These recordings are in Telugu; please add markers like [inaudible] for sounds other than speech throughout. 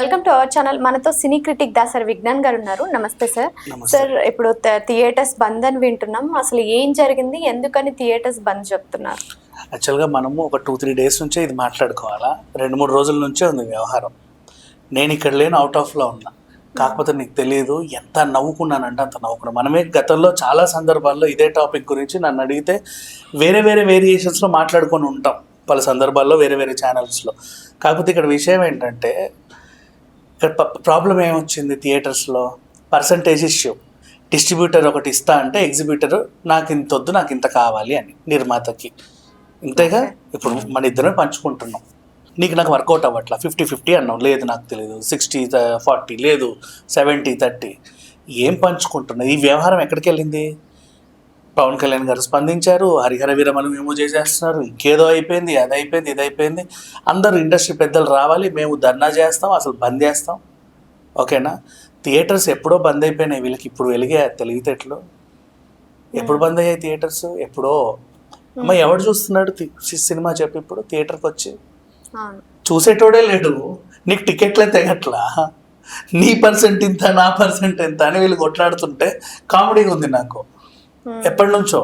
Welcome to our channel. మనతో సినీ క్రిటిక్ దాసరి విజ్ఞాన్ గారు ఉన్నారు. నమస్తే సార్. సార్ ఇప్పుడు థియేటర్స్ బంద్ అని వింటున్నాం. అసలు ఏం జరిగింది? ఎందుకని థియేటర్స్ బంద్ చెప్తున్నారు? యాక్చువల్గా మనము ఒక టూ త్రీ డేస్ నుంచే ఇది మాట్లాడుకోవాలా? రెండు మూడు రోజుల నుంచే ఉంది వ్యవహారం. నేను ఇక్కడ లేను అవుట్ ఆఫ్లో ఉన్నా. కాకపోతే నీకు తెలియదు ఎంత నవ్వుకున్నానంటే అంత నవ్వుకున్నాను మనమే గతంలో చాలా సందర్భాల్లో ఇదే టాపిక్ గురించి నన్ను అడిగితే వేరే వేరే వేరియేషన్స్లో మాట్లాడుకొని ఉంటాం. పలు సందర్భాల్లో వేరే వేరే ఛానల్స్లో కాకపోతే ఇక్కడ విషయం ఏంటంటే ఇక్కడ ప్రాబ్లం ఏమొచ్చింది థియేటర్స్లో? పర్సంటేజ్ ఇష్యూ డిస్ట్రిబ్యూటర్ ఒకటి ఇస్తా అంటే ఎగ్జిబ్యూటర్ నాకు ఇంత వద్దు నాకు ఇంత కావాలి అని నిర్మాతకి. ఇంతేగా? ఇప్పుడు మన ఇద్దరం పంచుకుంటున్నాం. నీకు నాకు వర్కౌట్ అవ్వట్లా? ఫిఫ్టీ ఫిఫ్టీ అన్నాం లేదు నాకు తెలియదు సిక్స్టీ ఫార్టీ లేదు. సెవెంటీ థర్టీ ఏం పంచుకుంటున్నా ఈ వ్యవహారం ఎక్కడికి వెళ్ళింది పవన్ కళ్యాణ్ గారు స్పందించారు హరిహర వీరమలు మేము చేసేస్తున్నారు ఇంకేదో అయిపోయింది అది అయిపోయింది ఇది అయిపోయింది అందరూ ఇండస్ట్రీ పెద్దలు రావాలి మేము ధర్నా చేస్తాం అసలు బంద్ చేస్తాం. ఓకేనా? థియేటర్స్ ఎప్పుడో బంద్ అయిపోయినాయి వీళ్ళకి ఇప్పుడు వెలిగే తెలివితేటలు. ఎప్పుడు బంద్ అయ్యాయి థియేటర్స్? ఎప్పుడో? అమ్మ ఎవడు చూస్తున్నాడు సినిమా చెప్పి ఇప్పుడు థియేటర్కి వచ్చి? చూసేటోడే లేడు. నీకు టికెట్లే తెగట్లా? నీ పర్సెంట్ ఇంత నా పర్సెంట్ ఎంత అని వీళ్ళు కొట్లాడుతుంటే కామెడీగా ఉంది నాకు. Hmm. ఎప్పటి నుంచో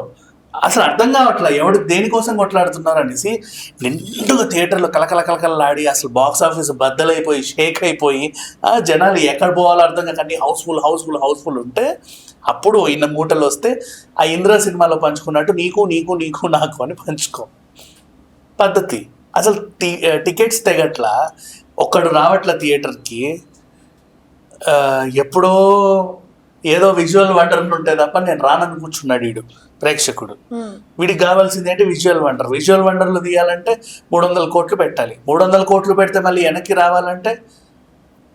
అసలు అర్థం కావట్లేదు ఎవడు దేనికోసం కొట్లాడుతున్నారు అనేసి నిండుగా థియేటర్లో కలకల కలకలలాడి అసలు బాక్స్ ఆఫీస్ బద్దలైపోయి షేక్ అయిపోయి ఆ జనాలు ఎక్కడ పోవాలో అర్థం కాక అన్ని హౌస్ఫుల్ హౌస్ఫుల్ హౌస్ఫుల్ ఉంటే అప్పుడు ఇన్న మూటలు వస్తే ఆ ఇంద్ర సినిమాలో పంచుకున్నట్టు నీకు నీకు నీకు నాకు అని పంచుకో. పద్ధతి. అసలు టి టికెట్స్ తెగట్లా ఒక్కడు రావట్ల థియేటర్కి ఎప్పుడో ఏదో విజువల్ వండర్ ఉంటే తప్ప నేను రానని కూర్చున్నాడు వీడు ప్రేక్షకుడు. ఉమ్. వీడికి కావాల్సింది ఏంటి? విజువల్ వండర్ విజువల్ వండర్లు తీయాలంటే మూడు వందల కోట్లు పెట్టాలి. మూడు వందల కోట్లు పెడితే మళ్ళీ వెనక్కి రావాలంటే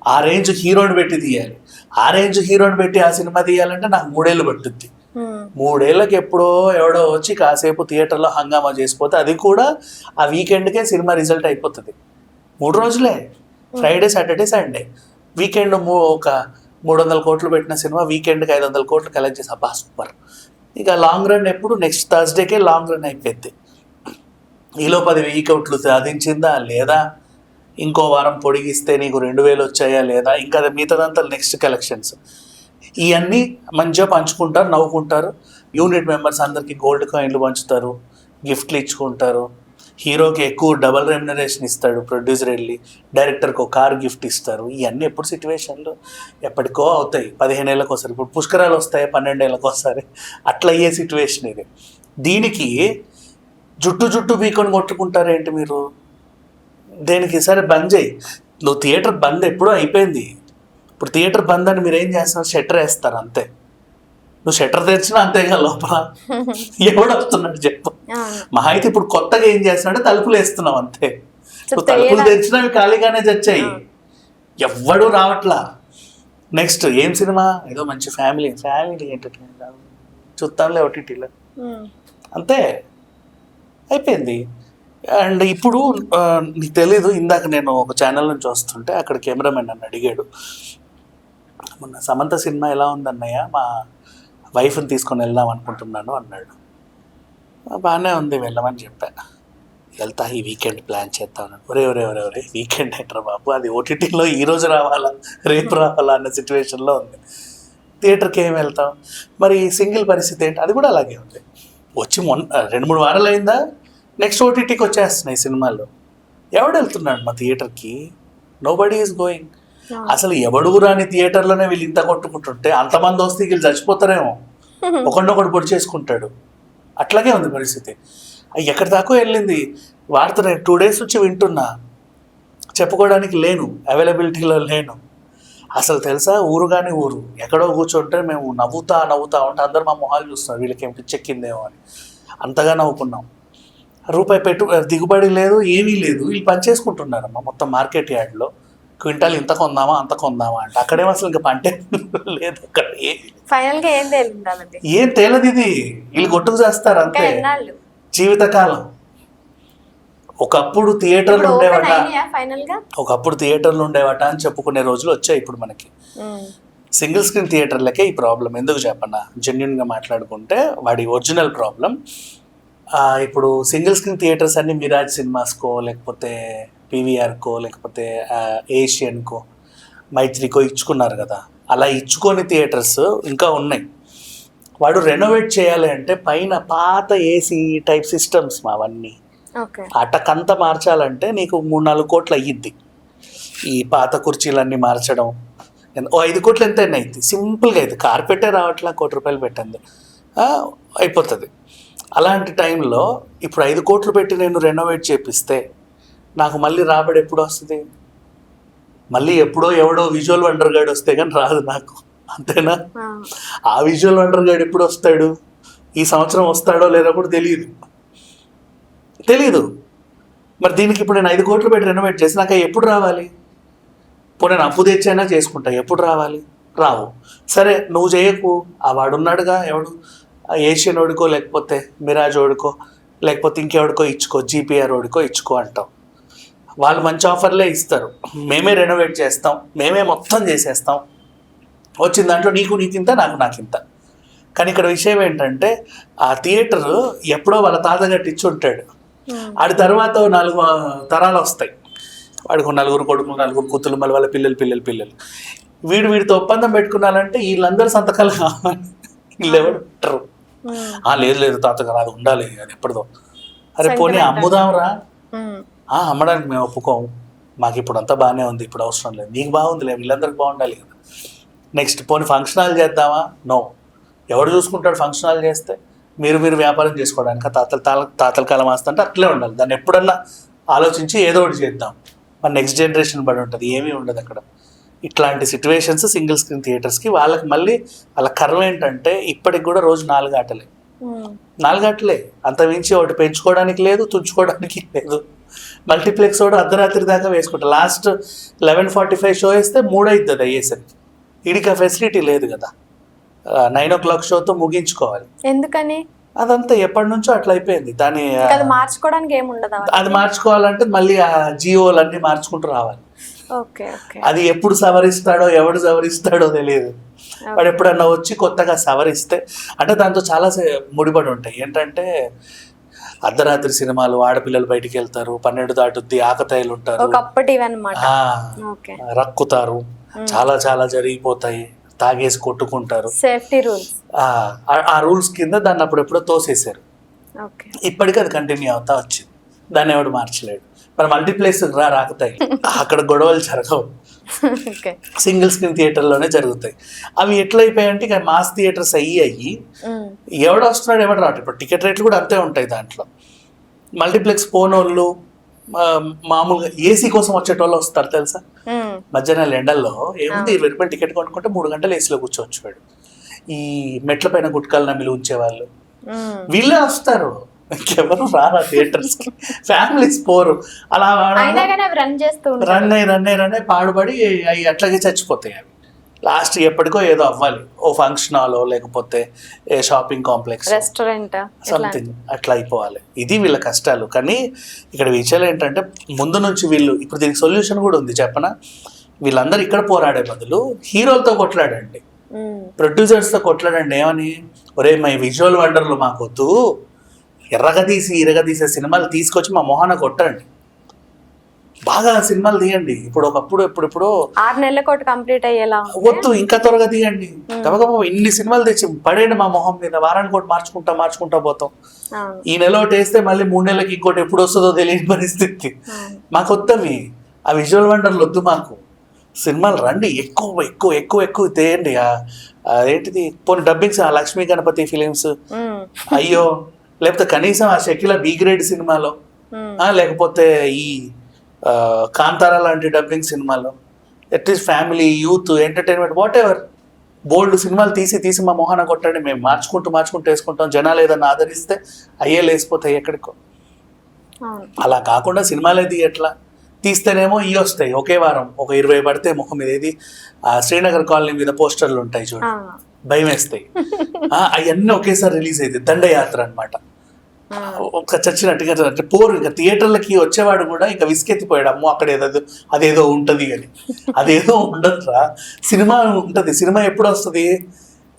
ఆ రేంజ్ హీరోని పెట్టి తీయాలి. ఆ రేంజ్ హీరోని పెట్టి ఆ సినిమా తీయాలంటే నాకు మూడేళ్ళు పట్టుద్ది. ఉమ్. మూడేళ్ళకి ఎప్పుడో ఎవడో వచ్చి కాసేపు థియేటర్లో హంగామా చేసిపోతే అది కూడా ఆ వీకెండ్కే సినిమా రిజల్ట్ అయిపోతుంది. మూడు రోజులే. ఫ్రైడే సాటర్డే సండే వీకెండ్ ఒక మూడు వందల కోట్లు పెట్టిన సినిమా వీకెండ్కి ఐదు వందల కోట్లు కలెక్ట్ చేసి అబ్బా సూపర్. ఇక లాంగ్ రన్ ఎప్పుడు? నెక్స్ట్ థర్స్డేకే లాంగ్ రన్ అయిపోద్ది ఈలో పది వెయ్యి కోట్లు సాధించిందా? లేదా? ఇంకో వారం పొడిగిస్తే నీకు రెండు వేలు వచ్చాయా? లేదా? ఇంకా అది మిగతాదంతా నెక్స్ట్ కలెక్షన్స్ ఇవన్నీ మంచిగా పంచుకుంటారు నవ్వుకుంటారు. యూనిట్ మెంబర్స్ అందరికీ గోల్డ్ కాయిన్లు పంచుతారు గిఫ్ట్లు ఇచ్చుకుంటారు. హీరోకి ఎక్కువ డబల్ రెమ్యునరేషన్ ఇస్తాడు ప్రొడ్యూసర్ వెళ్ళి డైరెక్టర్కి ఒక కార్ గిఫ్ట్ ఇస్తారు. ఇవన్నీ ఎప్పుడు సిచ్యువేషన్లు ఎప్పటికో అవుతాయి. పదిహేను ఏళ్ళకి ఒకసారి. ఇప్పుడు పుష్కరాలు వస్తాయి? పన్నెండేళ్ళకి ఒకసారి. అట్లా అయ్యే సిచ్యువేషన్ ఇది. దీనికి జుట్టు జుట్టు బీకొని కొట్టుకుంటారేంటి మీరు? దేనికి? సరే బంద్ చేయి. నువ్వు థియేటర్ బంద్ ఎప్పుడో అయిపోయింది. ఇప్పుడు థియేటర్ బంద్ అని మీరు ఏం చేస్తున్నారు షట్టర్ వేస్తారు అంతే. నువ్వు షట్టర్ తెరిచినా అంతేగా లోపల. ఎవడు వస్తున్నాడు చెప్పు మహా అయితే ఇప్పుడు కొత్తగా ఏం చేస్తున్నాడంటే తలుపులు వేస్తున్నావు అంతే. ఇప్పుడు తెలియదా? తలుపులు తెరిచినా అవి ఖాళీగానే చచ్చాయి ఎవ్వడు రావట్లా. నెక్స్ట్ ఏం సినిమా? ఏదో మంచి ఫ్యామిలీ. ఫ్యామిలీ ఎంటర్టైన్మెంట్ చూస్తాంలే ఓటీటీలో. అంతే. అయిపోయింది. అండ్ ఇప్పుడు నీకు తెలీదు ఇందాక నేను ఒక ఛానల్ నుంచి వస్తుంటే అక్కడ కెమెరామెన్ నన్ను అడిగాడు. మొన్న సమంత సినిమా ఎలా ఉందన్నయ్య? మా వైఫ్ని తీసుకొని వెళ్దాం అనుకుంటున్నాను అన్నాడు. బాగానే ఉంది వెళ్ళమని చెప్పా. వెళ్తా ఈ వీకెండ్ ప్లాన్ చేద్దాం ఒరే ఒరే ఒరే ఒరే వీకెండ్ ఏంట్రా బాబు? అది ఓటీటీలో ఈ రోజు రావాలా? రేపు రావాలా? అన్న సిచ్యువేషన్లో ఉంది. థియేటర్కి ఏం వెళ్తాం? మరి సింగిల్ పరిస్థితి ఏంటి? అది కూడా అలాగే ఉంది. వచ్చి మొన్న రెండు మూడు వారాలు అయిందా నెక్స్ట్ ఓటీటీకి వచ్చేస్తున్నాయి సినిమాలు. ఎవడు వెళ్తున్నాడు మా థియేటర్కి? Nobody is going. అసలు ఎవడు రాని థియేటర్లోనే వీళ్ళు ఇంత కొట్టుకుంటుంటే అంతమంది వస్తే వీళ్ళు చచ్చిపోతారేమో. [laughs] ఒకడినొకడు పొడి చేసుకుంటాడు. అట్లాగే ఉంది పరిస్థితి. ఎక్కడి దాకా వెళ్ళింది? వార్త నేను టూ డేస్ నుంచి వింటున్నా. చెప్పుకోవడానికి లేను. అవైలబిలిటీలో లేను. అసలు తెలుసా? ఊరు కానీ ఊరు. ఎక్కడో కూర్చుంటే మేము నవ్వుతా నవ్వుతా ఉంటే అందరు మా మొహాలు చూస్తున్నారు. వీళ్ళకి ఏం పిచ్చెక్కిందేమో అని. అంతగా నవ్వుకున్నాం. రూపాయి పెట్టు దిగుబడి లేదు ఏమీ లేదు. వీళ్ళు పనిచేసుకుంటున్నారమ్మా మొత్తం మార్కెట్ యార్డ్లో. క్వింటాల్ ఇంత కొందామా అంత కొందామా అంటే. అక్కడేమో అసలు ఇంకా పంటే లేదు అక్కడ ఫైనల్గా ఏం తేలిండాలండి ఏం తేలదు ఇది. వీళ్ళు కొట్టుకు చేస్తారు అంతే. జీవితకాలం. ఒకప్పుడు థియేటర్లు ఉండేవట. ఒకప్పుడు థియేటర్లు ఉండేవట అని చెప్పుకునే రోజులు వచ్చాయి ఇప్పుడు మనకి. సింగిల్ స్క్రీన్ థియేటర్లకే ఈ ప్రాబ్లం. ఎందుకు చెప్పన్నా జెన్యున్గా మాట్లాడుకుంటే వాడి ఒరిజినల్ ప్రాబ్లం. ఇప్పుడు సింగిల్ స్క్రీన్ థియేటర్స్ అన్ని మిరాజ్ సినిమాస్కో లేకపోతే పీవీఆర్కో లేకపోతే ఏషియన్కో మైత్రికో ఇచ్చుకున్నారు కదా. అలా ఇచ్చుకొని థియేటర్స్ ఇంకా ఉన్నాయి. వాడు రెనోవేట్ చేయాలి అంటే పైన పాత ఏసీ టైప్ సిస్టమ్స్ అవన్నీ. ఓకే. అటకంతా మార్చాలంటే నీకు మూడు నాలుగు కోట్లు అయ్యిద్ది. ఈ పాత కుర్చీలన్నీ మార్చడం. ఓ ఐదు కోట్లు ఎంత అయింది సింపుల్గా అయితే కార్పెటే రావట్లా కోటి రూపాయలు పెట్టింది. ఆ, అయిపోతుంది. అలాంటి టైంలో ఇప్పుడు ఐదు కోట్లు పెట్టి నేను రెనోవేట్ చేపిస్తే నాకు మళ్ళీ రాబడి ఎప్పుడు వస్తుంది? మళ్ళీ ఎప్పుడో ఎవడో విజువల్ వండర్ గైడ్ వస్తే కానీ రాదు నాకు. అంతేనా? ఆ, విజువల్ వండర్ గైడ్ ఎప్పుడు వస్తాడు? ఈ సంవత్సరం వస్తాడో లేదో కూడా తెలియదు తెలియదు మరి దీనికి ఇప్పుడు నేను ఐదు కోట్లు పెట్టి రెనోవేట్ చేసి నాకు ఎప్పుడు రావాలి? ఇప్పుడు నేను అప్పు తెచ్చైనా చేసుకుంటా. ఎప్పుడు రావాలి? రావు. సరే నువ్వు చేయకు. ఆ వాడున్నాడుగా ఎవడు? ఆ ఏషియన్ ఓడికో లేకపోతే మిరాజ్ ఓడికో లేకపోతే ఇంకెవడికో ఇచ్చుకో జీపీఆర్ ఓడికో ఇచ్చుకో అంటాం వాళ్ళు మంచి ఆఫర్లే ఇస్తారు. మేమే రెనోవేట్ చేస్తాం మేమే మొత్తం చేసేస్తాం. వచ్చిన దాంట్లో నీకు నీకింత నాకు నాకింత కానీ ఇక్కడ విషయం ఏంటంటే ఆ థియేటర్ ఎప్పుడో వాళ్ళ తాత కట్టించి ఉంటాడు ఆడి తర్వాత నాలుగు తరాలు వస్తాయి. వాడికి నలుగురు కొడుకులు నలుగురు కూతురు మళ్ళీ వాళ్ళ పిల్లలు పిల్లలు పిల్లలు. వీడు వీడితో ఒప్పందం పెట్టుకున్నారంటే వీళ్ళందరూ సంతకాలు కావాలి. ఆ లేదు లేదు తాతగారు అది ఉండాలి అది ఎప్పటిదో. అరే పోనీ. అమ్ముదాంరా. అమ్మడానికి మేము ఒప్పుకోము. మాకు ఇప్పుడు అంతా బాగానే ఉంది ఇప్పుడు అవసరం లేదు. నీకు బాగుందిలే వీళ్ళందరికీ బాగుండాలి కదా. నెక్స్ట్ పోనీ ఫంక్షన్ హాల్ చేద్దామా? నో ఎవడు చూసుకుంటాడు ఫంక్షన్ హాల్ చేస్తే? మీరు మీరు వ్యాపారం చేసుకోవడానికి. తాతల తాత తాతల కాలం వస్తుంటే అట్లే ఉండాలి. దాన్ని ఎప్పుడన్నా ఆలోచించి ఏదో ఒకటి చేద్దాం. మన నెక్స్ట్ జనరేషన్ పడి ఉంటుంది ఏమీ ఉండదు అక్కడ. ఇట్లాంటి సిచ్యువేషన్స్ సింగిల్ స్క్రీన్ థియేటర్స్కి వాళ్ళకి మళ్ళీ వాళ్ళ కర్మ ఏంటంటే ఇప్పటికి కూడా రోజు నాలుగు ఆటలే. ఉమ్, నాలుగట్లే అంత మించి ఒకటి పెంచుకోవడానికి లేదు తుంచుకోవడానికి లేదు. మల్టీప్లెక్స్ కూడా అర్ధరాత్రి దాకా వేసుకుంటా. Last eleven forty five show వేస్తే మూడు అవుతుంది అయ్యేసరికి వీడికి ఆ ఫెసిలిటీ లేదు కదా. నైన్ ఓ క్లాక్ షోతో ముగించుకోవాలి. ఎందుకని? అదంతా ఎప్పటి నుంచో అట్లా అయిపోయింది. దాని అది మార్చుకోవడానికి ఏమి ఉండదా అది మార్చుకోవాలంటే మళ్ళీ ఆ జియోలన్నీ మార్చుకుంటూ రావాలి. అది ఎప్పుడు సవరిస్తాడో ఎవడు సవరిస్తాడో తెలియదు. వాడు ఎప్పుడన్నా వచ్చి కొత్తగా సవరిస్తే అంటే దాంతో చాలా ముడిపడి ఉంటాయి. ఏంటంటే అర్ధరాత్రి సినిమాలు ఆడపిల్లలు బయటికి వెళ్తారు పన్నెండు దాటుద్ది ఆకతాయిలు ఉంటారు. రక్కుతారు. చాలా చాలా జరిగిపోతాయి. తాగేసి కొట్టుకుంటారు. సేఫ్టీ రూల్స్ ఆ, రూల్స్ కింద దాన్ని అప్పుడెప్పుడో తోసేశారు. ఇప్పటికీ అది కంటిన్యూ అవుతా వచ్చింది. దాన్ని ఎవడు మార్చలేడు. మరి మల్టీప్లెక్స్ రా రాకుతాయి. అక్కడ గొడవలు జరగవు. సింగిల్ స్క్రీన్ థియేటర్లోనే జరుగుతాయి. అవి ఎట్లయిపోయాయంటే ఇక మాస్ థియేటర్స్ అయ్యి అయ్యి ఎవడు వస్తున్నాడు ఎవడు రావట్లేదు. ఇప్పుడు టికెట్ రేట్లు కూడా అంతే ఉంటాయి దాంట్లో. మల్టీప్లెక్స్ పోనోళ్ళు మామూలుగా ఏసీ కోసం వచ్చేటోళ్ళు వస్తారు తెలుసా? మధ్యాహ్నం ఎండల్లో ఏముంది? ఇరవై రూపాయలు టికెట్ కొనుక్కుంటే మూడు గంటలు ఏసీలో కూర్చోవచ్చు వాడు. ఈ మెట్ల పైన గుట్కాలు నమ్మిలి ఉంచేవాళ్ళు. వీళ్ళే వస్తారు. ఇంకెవరు రారా థియేటర్స్కి? ఫ్యామిలీస్ పోరు. అలా రన్ చేస్తూ రన్ అయ్యి రన్ అయ్యి రన్ అయ్యి పాడుపడి అవి అట్లాగే చచ్చిపోతాయి అవి. లాస్ట్ ఎప్పటికో ఏదో అవ్వాలి. ఓ ఫంక్షన్ హాలో లేకపోతే ఏ షాపింగ్ కాంప్లెక్స్ రెస్టారెంట్ సంథింగ్ అట్లా అయిపోవాలి. ఇది వీళ్ళ కష్టాలు. కానీ ఇక్కడ విషయాలు ఏంటంటే ముందు నుంచి వీళ్ళు ఇప్పుడు దీనికి సొల్యూషన్ కూడా ఉంది. చెప్పనా? వీళ్ళందరూ ఇక్కడ పోరాడే బదులు హీరోలతో కొట్లాడండి. ప్రొడ్యూసర్స్తో కొట్లాడండి. ఏమని? ఒరే మై విజువల్ వండర్లు మాకొద్దు. ఎర్రగా తీసి ఇరగ తీసే సినిమాలు తీసుకొచ్చి మా మొహాన కొట్టండి. బాగా సినిమాలు తీయండి. ఇప్పుడు ఒకప్పుడు ఎప్పుడెప్పుడో ఆరు నెలల కోటి కంప్లీట్ అయ్యేలా. వద్దు ఇంకా త్వరగా తీయండి. గబగబా ఇన్ని సినిమాలు తెచ్చి పడేయండి మా మొహం మీద. వారానికి ఒకటి మార్చుకుంటా మార్చుకుంటా పోతాం. ఈ నెల ఒకటి వేస్తే మళ్ళీ మూడు నెలలకి ఇంకోటి ఎప్పుడు వస్తుందో తెలియని పరిస్థితి. మాకు వద్దవి ఆ విజువల్ వండర్లు వద్దు మాకు. సినిమాలు రండి. ఎక్కువ ఎక్కువ ఎక్కువ ఎక్కువ తేయండి. ఆ- అదేంటిది పోనీ డబ్బింగ్స్ ఆ లక్ష్మీ గణపతి ఫిలిమ్స్. అయ్యో. లేకపోతే కనీసం ఆ షకిల బి గ్రేడ్ సినిమాలో ఆ, లేకపోతే ఈ కాంతారా లాంటి డబ్బింగ్ సినిమాలో at least family youth entertainment whatever bold సినిమాలు తీసి తీసి మా మొహాన కొట్టండి మేము మార్చుకుంటూ మార్చుకుంటూ వేసుకుంటాం జనాలు ఏదన్నా ఆదరిస్తే అయ్యే లేసిపోతాయి ఎక్కడికో. అలా కాకుండా సినిమాలే ఎట్లా తీస్తేనేమో ఇవి వస్తాయి ఒకే వారం ఒక ఇరవై పడితే ముఖం మీద ఏది ఆ శ్రీనగర్ కాలనీ మీద పోస్టర్లు ఉంటాయి చూడు ఆ, భయం వేస్తాయి. అవన్నీ ఒకేసారి రిలీజ్ అయింది దండయాత్ర అన్నమాట. ఆ, ఒక చచ్చినట్టుగా అంటే పోరు ఇంకా థియేటర్లకి వచ్చేవాడు కూడా ఇంకా విసుకెత్తిపోయాడు అమ్మో అక్కడ ఏదో అదేదో ఉంటుంది అని. అదేదో ఉండదురా. సినిమా ఉంటుంది. సినిమా ఎప్పుడు వస్తుంది?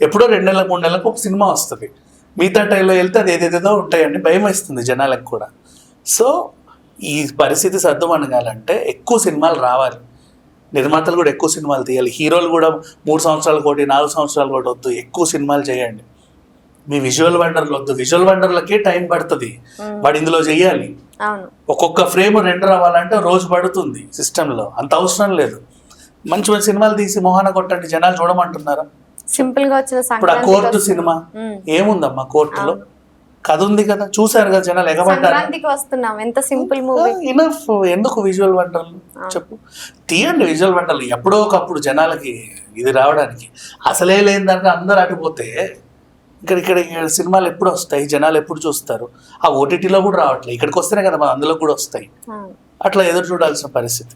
ఎప్పుడో రెండు నెలలకు మూడు నెలలకు ఒక సినిమా వస్తుంది. మిగతా టైంలో వెళ్తే అది ఏదేదేదో ఉంటాయండి. భయం వేస్తుంది జనాలకు కూడా. సో ఈ పరిస్థితి సర్దుమనగాలంటే ఎక్కువ సినిమాలు రావాలి. నిర్మాతలు కూడా ఎక్కువ సినిమాలు తీయాలి. హీరోలు కూడా మూడు సంవత్సరాలు కోటి నాలుగు సంవత్సరాలు కూడా వద్దు. ఎక్కువ సినిమాలు చేయండి. మీ విజువల్ వండర్లు వద్దు. విజువల్ వండర్లకే టైం పడుతుంది. వాడు ఇందులో అవును. ఒక్కొక్క ఫ్రేమ్ రెండర్ అవ్వాలంటే రోజు పడుతుంది సిస్టంలో అంత అవసరం లేదు. మంచి మంచి సినిమాలు తీసి మొహాన కొట్టండి. జనాలు చూడమంటున్నారా? సింపుల్గా వచ్చిన ఇప్పుడు ఆ కోర్టు. సినిమా. మ్మ్. ఏముందమ్మా కోర్టులో? కథ ఉంది కదా. చూసారు కదా జనాలు ఎగబడ్డారు. వస్తున్నాం. ఎంత సింపుల్ మూవీ ఇనఫ్ ఎందుకు విజువల్ వంటలు చెప్పు. తీయండి విజువల్ వంటలు ఎప్పుడో ఒకప్పుడు జనాలకి ఇది రావడానికి. అసలే లేని దానికి అందరు అటుపోతే ఇక్కడ ఇక్కడ సినిమాలు ఎప్పుడు వస్తాయి? జనాలు ఎప్పుడు చూస్తారు? ఆ ఓటీటీలో కూడా రావట్లేదు ఇక్కడికి వస్తేనే కదా మన అందులో కూడా వస్తాయి. అట్లా ఎదురు చూడాల్సిన పరిస్థితి.